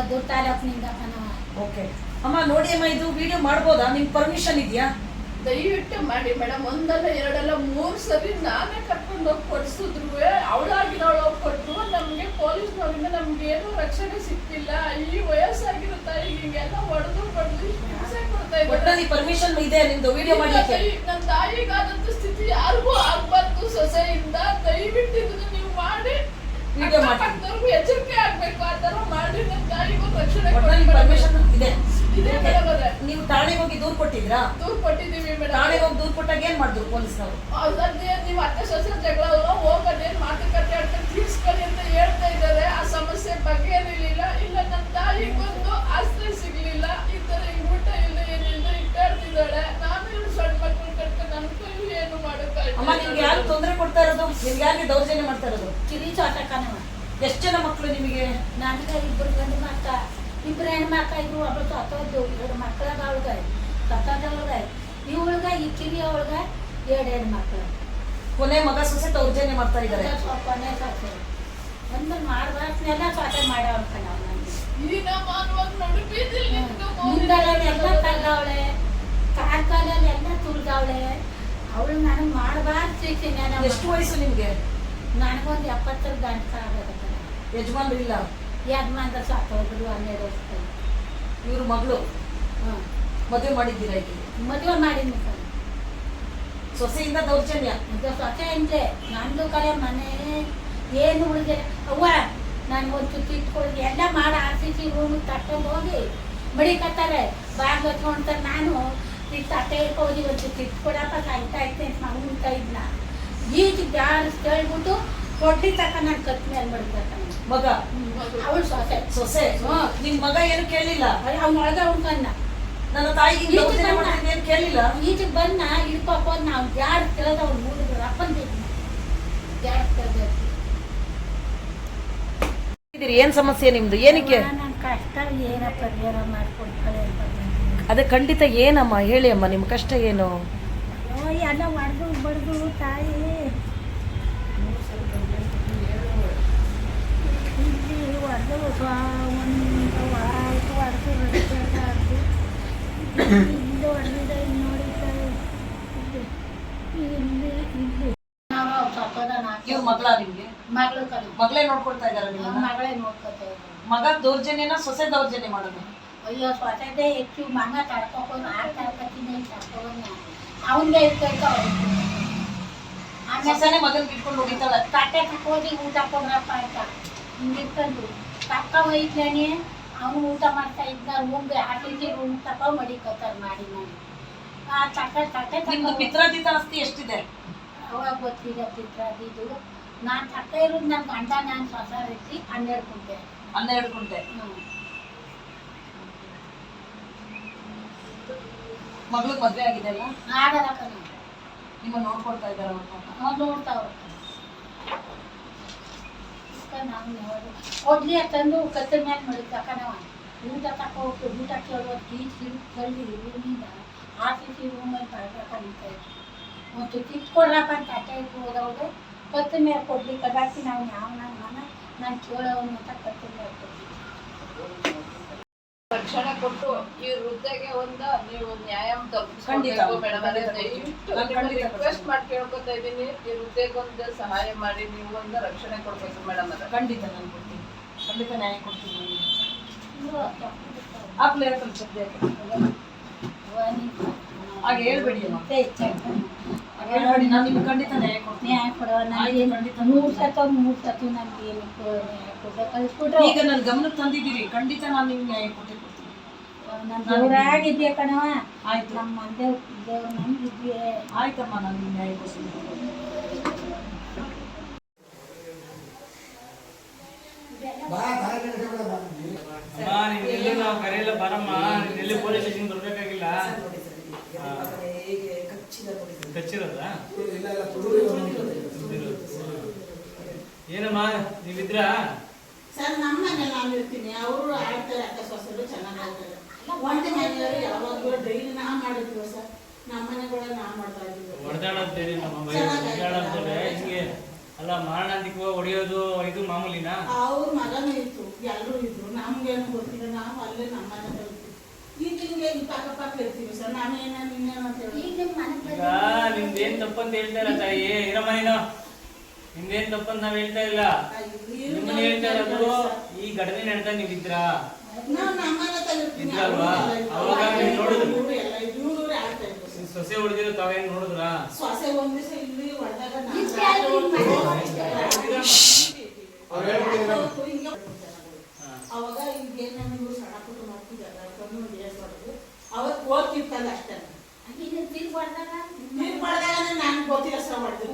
ಮದ್ದೂರು ತಾಲೂಕಿನಿಂದ ಓಕೆ ಅಮ್ಮ ನೋಡಿ ಅಮ್ಮ ಇದು ವಿಡಿಯೋ ಮಾಡ್ಬೋದಾ? ನಿಮ್ ಪರ್ಮಿಷನ್ ಇದೆಯಾ? ದಯವಿಟ್ಟು ಮಾಡಿ ಮೇಡಮ್. ಒಂದಲ್ಲ ಎರಡಲ್ಲ ಮೂರು ಸರಿ ನಾನೇ ಕರ್ಕೊಂಡು ಹೋಗಿ ಕೊಡಿಸಿದ್ರು ಅವಳಾಗಿರೋಳು ಕೊಟ್ಟು ನಮ್ಗೆ ಪೊಲೀಸ್ನವರಿಂದ ನಮ್ಗೆ ಏನು ರಕ್ಷಣೆ ಸಿಕ್ತಿಲ್ಲ. ಈ ವಯಸ್ಸಾಗಿರೋ ತಾಯಿ ಹಿಂಗೆಲ್ಲ ಹೊಡೆದು ಹೊಡೆದು ಹಿಂಸೆ ಕೊಡ್ತಾ ಇದ್ದಾರೆ. ಒಟ್ಟಲ್ಲಿ ಪರ್ಮಿಷನ್ ಇದೆ ನಿಮ್ದು ವಿಡಿಯೋ ಮಾಡ್ಲಿಕ್ಕೆ. ನನ್ನ ತಾಯಿಗಾದಂತ ಸ್ಥಿತಿ ಯಾರಿಗೂ ಆಗ್ಬಾರ್ದು ಸೊಸೆಯಿಂದ ದಯವಿಟ್ಟು ಇದನ್ನ ನೀವು ಮಾಡಿ Video ಮಾಡಿ. ಅಕ್ಕಪಕ್ಕದವ್ರಿಗೂ ಎಚ್ಚರಿಕೆ ಆಗ್ಬೇಕು ಆ ತರ ಮಾಡಿ ನನ್ನ ತಾಯಿಗೂ ರಕ್ಷಣೆ ಕೊಡಿ ಪರ್ಮಿಷನ್ ಇದೆ ಇದೆ ಮೇಡಮ್ ಅವರೇ. ನೀವು ಠಾಣೆಗೆ ಹೋಗಿ ದೂರ್ ಕೊಟ್ಟಿದ್ರಾ ದೂರ್ ಕೊಟ್ಟಿದೀವಿ ಮೇಡಮ್. ಠಾಣೆಗೆ ಹೋಗಿ ದೂರ್ ಕೊಟ್ಟಾಗ ಏನ್ ಮಾಡಿದ್ರು ಪೊಲೀಸ್ನವರು? ಅದೇ ನೀವು ಅತ್ತೆ ಸೊಸೆ ಜಗಳ ಹೋಗೋದೇನ್ ಮಾತುಕತೆ ಆಡ್ಕೊಂಡು ತೀರ್ಸ್ಕೊಳ್ಳಿ ಅಂತ ಹೇಳ್ತಾ ಇದ್ದಾರೆ. ಆ ಸಮಸ್ಯೆ ಬಗೆಹರಿಲಿಲ್ಲ ಇಲ್ಲ ನನ್ನ ತಾಯಿಗೊಂದು ಆಸ್ತಿ ಸಿಗ್ಲಿಲ್ಲ. ಈ ತರ ಈಗ ಊಟ ಇಲ್ಲ ಏನಿಲ್ಲ ಇಟ್ಟಾಡ್ತಿದ್ದಾಳೆ ನಾನು ಇವ್ಳು ಸಣ್ಣ ಮಕ್ಕಳು ಕಟ್ಕೊಂಡು ನನ್ನ ಕೈಲಿ ಏನು ಅಮ್ಮ ನಿಮ್ಗೆ ಯಾರು ತೊಂದರೆ ಕೊಡ್ತಾ ಇರೋದು? ನಿಮ್ಗೆ ಯಾರಿಗೆ ದೌರ್ಜನ್ಯ ಮಾಡ್ತಾ ಇರೋದು? ಕಿರಿ ಚೋಟ ಕಣವ ಎಷ್ಟು ಜನ ಮಕ್ಕಳು ನಿಮಗೆ ನನಗೆ ಇಬ್ಬರು ಗಂಡು ಮಕ್ಕ ಇಬ್ಬರು ಹೆಣ್ಮಕ್ಳ ಇದ್ರು ಒಬ್ಬಳು ಸತ್ತೋದ್ದು ಎರಡು ಮಕ್ಕಳಾಗ ಅವಳಿಗೆ ಸತ್ತೋದವಳಿಗೆ ಇವಳಿಗೆ ಈ ಕಿರಿ ಅವಳಿಗೆ ಎರಡು ಹೆಣ್ಮಕ್ಳು ಕೊನೆ ಮಗ ಸೊಸೆ ದೌರ್ಜನ್ಯ ಮಾಡ್ತಾ ಇದ್ದಾರೆ. ಕೊನೆ ಸತ್ತು ಒಂದು ಮಾಡ್ಬಾರ್ದನ್ನೆಲ್ಲ ಸ್ವತ ಮಾಡ್ಯಾವ ಕಣವ ನನಗೆ ಈ ನಮ್ಮ ಮಾನವಾಗ ಎಲ್ಲ ಬೀದಿಲ್ ನಿಂತು ಮುಂದಲೆಲ್ಲ ಕಾರ್ಕಾಲಲ್ಲೆಲ್ಲ ತುಳ್ದವಳೆ ಅವಳು ನನಗೆ ಮಾಡಬಾರ್ದು ಎಷ್ಟು ವಯಸ್ಸು ನಿಮಗೆ? ನನಗೊಂದು ಎಪ್ಪತ್ತರ ಗಂಟೆ ಆಗಬೇಕು ಯಜಮಾನ್ರು ಇಲ್ಲ. ಯಜಮಾನ್ರ ಸತ್ತೋದ್ರು ಹನ್ನೆರಡು ವರ್ಷದಲ್ಲಿ ಇವ್ರ ಮಗಳು. ಹಾಂ ಮದುವೆ ಮಾಡಿದ್ದೀರಾ ಈಗ ಮದುವೆ ಮಾಡಿದ್ನಿ ಕಣೆ ಸೊಸೆಯಿಂದ ದೌರ್ಜನ್ಯ. ಮತ್ತೆ ಸೊಸೆ ಹಿಂದೆ ನಂದು ಕಲೆ ಮನೆ ಏನು ಉಳಿದೆ ಅವ್ವ ನಾನು ಒಂದು ಇಟ್ಕೊಳ್ಳಿ ಎಲ್ಲ ಮಾಡಿ ಆರ್ ಸಿ ಸಿ ರೂಮ್ ತಕೊಂಡು ಹೋಗಿ ಮಡಿಕತ್ತಾರೆ ಬಾಗ್ ಹತ್ಕೊಂಡ್ತಾರೆ ನಾನು ಈ ತಟ್ಟೆ ಹೋಗಿ ಒಂದು ಇಟ್ಕೊಡಪ್ಪ ಸಾಯ್ತಾ ಇದ್ದೆ ಅಂತ ಮಗನ ಇದ್ನ. ಈಗ ಜಾರಿಸ್ ಕೇಳ್ಬಿಟ್ಟು ಕೊಡ್ಲಿ ತಕ ನಾನು ಕತ್ ಮೇಲೆ ಮಡಿಕತ್ತಾನೆ ಮಗ. ಅವಳು ಸೊಸೆ. ಸೊಸೆ. ನಿಮ್ ಮಗ ಏನು ಕೇಳಿಲ್ಲ? ಅವ್ನ ಅವ್ನು ಉಣ್ಕನ್ನ ನನ್ನ ತಾಯಿಗೆ ಏನು ಕೇಳಿಲ್ಲ? ಈಚೆಗೆ ಬಂದ ಹಿಡ್ಕೊಪ್ಪ ನಾವು ಯಾರು ಕೇಳದ ಅವ್ನು ಮೂಡಿದ್ರು. ಅಪ್ಪನ ಜಾಡ್ ಕೇಳ್ದೆ ಇದೀರಿ ಏನ್ ಸಮಸ್ಯೆ ನಿಮ್ದು? ಏನಕ್ಕೆ? ನನ್ನ ಕಷ್ಟ ಏನ ಪರಿಹಾರ ಮಾಡ್ಕೊಡ್ತಾರೆ ಅಂತ. ಅದೇ ಖಂಡಿತ ಏನಮ್ಮ? ಹೇಳಿ ಅಮ್ಮ ನಿಮ್ ಕಷ್ಟ ಏನು? ಎಲ್ಲ ಹೊಡೆದು ಬಡ್ದು ತಾಯಿ ಇಲ್ಲಿ ಹೊಡೆದು ಒಂದು ವಾರ ಆಯ್ತು ಹೊಡೆದು ಹೊಡೆದು ಇಲ್ಲಿ ಹೊಡೆದಿದೆ ಇಲ್ಲಿ ನೋಡಿ ತಾಯಿ ಇಲ್ಲಿ ಇಲ್ಲಿ ಇಲ್ಲಿ ನಾವು ಸತ್ತೋದ ಇವ್ರ ಮಗಳ ನೋಡ್ಕೊಳ್ತಾ ಇದಾರ ಮಗಳೇ ನೋಡ್ಕೊತಾ ಇದ್ದಾರೆ ಮಗ ದೌರ್ಜನ್ಯನ ಸೊಸೆ ದೌರ್ಜನ್ಯ ಮಾಡೋದು. ಅಯ್ಯೋ ಸ್ವತಃ ಹೆಚ್ಚು ಮಗ ತಡ್ಕೊಂಡು ಆ ತಡ್ಕೊತೀನಿ ತಡ್ಕೊಂಡು ಅವನಿಗೆ ಇರ್ಬೇಕು ಆಮೇಲೆ ಮಗನ್ ಬಿಟ್ಕೊಂಡು ಹೊಡಿತಾಳೆ ತಟ್ಟೆ ಹೋಗಿ ಊಟ ಕೊಡ್ರಪ್ಪ ಅಂತ ಹಿಂಗಿಟ್ಕೊಂಡು ತಕ್ಕ ಒಯ್ತಾನೆ ಅವನು ಊಟ ಮಾಡ್ತಾ ಇದ್ದ ರೂಮ್ಗೆ ಹಾಕಿಸಿ ರೂಮ್ ತಕ ಮಡಿಕತ್ತಾರ ಮಾಡಿ ಮಾಡಿ ಆ ತಕ ತಟ್ಟೆ ನಿಮ್ದು ಪಿತ್ರಾಜಿತ ಆಸ್ತಿ ಎಷ್ಟಿದೆ? ಅವಾಗ ಗೊತ್ತಿದೆ ಪಿತ್ರಾದಿದು ನಾನು ತಕ್ಕ ಇರೋದು ನನ್ನ ಗಂಡ ನಾನು ಹೊಸ ರೀತಿ ಹನ್ನೆರಡು ಕುಂಟೆ ಹನ್ನೆರಡು ಕುಂಟೆ ಮಗಳಿಗೆ ಮದ್ವೆ ಆಗಿದೆ ಅಲ್ಲ ಆಗಲ್ಲ ಕಣ. ನಿಮ್ಮ ನೋಡ್ಕೊಳ್ತಾ ಇದ್ದಾರೆ ಅವ್ರ ಪಾಪ? ಕೊಡ್ಲಿ ತಂದು ಕತ್ತ ಮೇಲೆ ಮಡಿಕನವ ಊಟ ತಕೋ ಊಟ ಕೇಳೋ ಟೀಚ್ ಕೇಳಿ ರೂಮಿಂದ ಆಫೀಸಿ ರೂಮಲ್ಲಿ ಬರ್ಬೇಕಂತ ಮತ್ತು ತಿಟ್ಕೊಡ್ರಪ್ಪ ಅಂತ ಅಟ್ಟೆ ಹೋದವ್ರು ಕತ್ತ ಮೇಲೆ ಕೊಡ್ಲಿ, ಕದಾಕಿ ನಾವು ಯಾವ ನನ್ನ ನಾನು ಕೇಳೋನು ಅಂತ ಕತ್ತ ಮೇಲೆ ರಕ್ಷಣೆ ಕೊಟ್ಟು ಈ ವೃದ್ಧೆಗೆ ಒಂದು ನೀವು ನ್ಯಾಯ ಖಂಡಿತ. ತಲುಪಿಸ್ಕೊಡ್ಬೇಕು ಮೇಡಮ್ ದಯವಿಟ್ಟು ರಿಕ್ವೆಸ್ಟ್ ಮಾಡಿ ಕೇಳ್ಕೊತಾ ಇದ್ದೀನಿ. ಈ ವೃದ್ಧೆಗೊಂದು ಸಹಾಯ ಮಾಡಿ ನೀವು ಒಂದು ರಕ್ಷಣೆ ಕೊಡ್ಬೇಕು ಮೇಡಮ್ ಅದು ಖಂಡಿತ ನಾನು ಕೊಡ್ತೀನಿ. ಖಂಡಿತ ನ್ಯಾಯ ಕೊಡ್ತೀನಿ ಆಗ್ಲೇ ಸ್ವಲ್ಪ ಸದ್ಯ ಹಾಗೆ ಹೇಳ್ಬೇಡಿ ಅಮ್ಮ. ಹಾಗೆ ಹೇಳ್ಬೇಡಿ. ನಾನು ನಿಮ್ಗೆ ಖಂಡಿತ ನ್ಯಾಯ ಕೊಡ್ತೀನಿ. ನ್ಯಾಯ ಕೊಡೋ ನನಗೆ ಖಂಡಿತ. ಮೂರು ಸತ ಮೂರು ಸತಿ ನನಗೆ ಏನು ನ್ಯಾಯ ಕೊಡ್ಬೇಕು? ಈಗ ನನ್ನ ಗಮನಕ್ಕೆ ತಂದಿದ್ದೀರಿ. ಖಂಡಿತ ನಾನು ನಿಮ್ಗೆ ನ್ಯಾಯ ಕೊಟ್ಟೆ ಕಣವ ಆಯ್ತು. ನಮ್ಮ ಮಂದೆ ದೇವ್ರ ಆಯ್ತಮ್ಮ ನಾನು ನಿಮ್ಗೆ ನ್ಯಾಯ ನಾವು ಕರೆಯಲ್ಲ ಬರಮ್ಮ. ಎಲ್ಲಿ ಪೊಲೀಸ್ ಸ್ಟೇಷನ್ ಬರ್ಬೇಕಾಗಿಲ್ಲ? ಕಚ್ಚಿರೋದ? ಏನಮ್ಮ ನೀವಿದ್ರಾ? ಸರ್ ನಮ್ಮ ಮನೆ ನಾನು ಇರ್ತೀನಿ ಅವರು ಆಡ್ತಾರೆ ಅಕ್ಕ ಸೊಸರು ಚೆನ್ನಾಗಿ ಆಡ್ತಾರೆ. ಒಂದೇ ಮನೆಯವರು ಯಾವಾಗಲೂ ಡೈಲಿ ನಾ ಮಾಡಿದ್ವಿ ಸರ್. ನಮ್ಮ ಮನೆಗಳ ನಾ ಮಾಡ್ತಾ ಇದ್ವಿ ಹಿಂಗೆ ಅಲ್ಲ ಮಾರಣಾಂತಿಕ ಹೊಡೆಯೋದು ಇದು ಮಾಮೂಲಿನ? ಅವ್ರ ಮಗನೂ ಇತ್ತು ಎಲ್ಲರೂ ಇದ್ರು. ನಮ್ಗೇನು ಗೊತ್ತಿಲ್ಲ ನಾವು ಅಲ್ಲೇ ನಮ್ಮ ಮನೆ ಇರ್ತೀವಿ ಈಗ ಹಿಂಗೆ ಪಕ್ಕ ಪಕ್ಕ ಇರ್ತೀವಿ ಸರ್. ನಾವೇನ ನಿನ್ನೇನು ಅಂತ ಹೇಳಿ. ಈಗ ನಿಮ್ಮ ನಿಮ್ದೇನ್ ತಪ್ಪಂತ ಹೇಳ್ತಾ ಇಲ್ಲ ತಾಯಿ. ಇರಮ್ಮ ನೀನು ನಿಮ್ದೇನ್ ತಪ್ಪಂತ ನಾವ್ ಹೇಳ್ತಾ ಇಲ್ಲ. ನಿಮ್ಮನ್ನ ಹೇಳ್ತಾ ಇರೋದು ಈ ಘಟನೆ ನಡೆದ ನೀವ್ ಇದ್ರಲ್ವಾ? ಅವಾಗ ನೀವು ನೋಡಿದ್ರು. ಎಲ್ಲ ಇವ್ರು ಇದ್ರು ನಿಮ್ ಸೊಸೆ ಹೊಡೆದಿರೋ ತಾವೇನ್ ನೋಡಿದ್ರಾ? ಸೊಸೆ ಒಂದ್ ದಿವಸ ಇಲ್ಲಿ ಹೊಡೆದಾಗ. ಅವಾಗ ಈಗೇನೋ ನೀವು ಸಣ್ಣ ಪುಟ್ಟ ಮಾಡ್ತಿದ್ದಾರೆ ಕಣ್ಣು ಡೇಸ್ ಹೊಡೆದು ಅವತ್ತು ಹೋಗ್ತಿರ್ತಲ್ಲ ಅಷ್ಟೇ. ನೀನು ತಿರ್ಗಿ ಹೊಡ್ದಾಗ ನೀರು ಪಡೆದಾಗ ನಾನು ಗೊತ್ತಿಲ್ಲ ಸರ್ ಹೊಡೆದು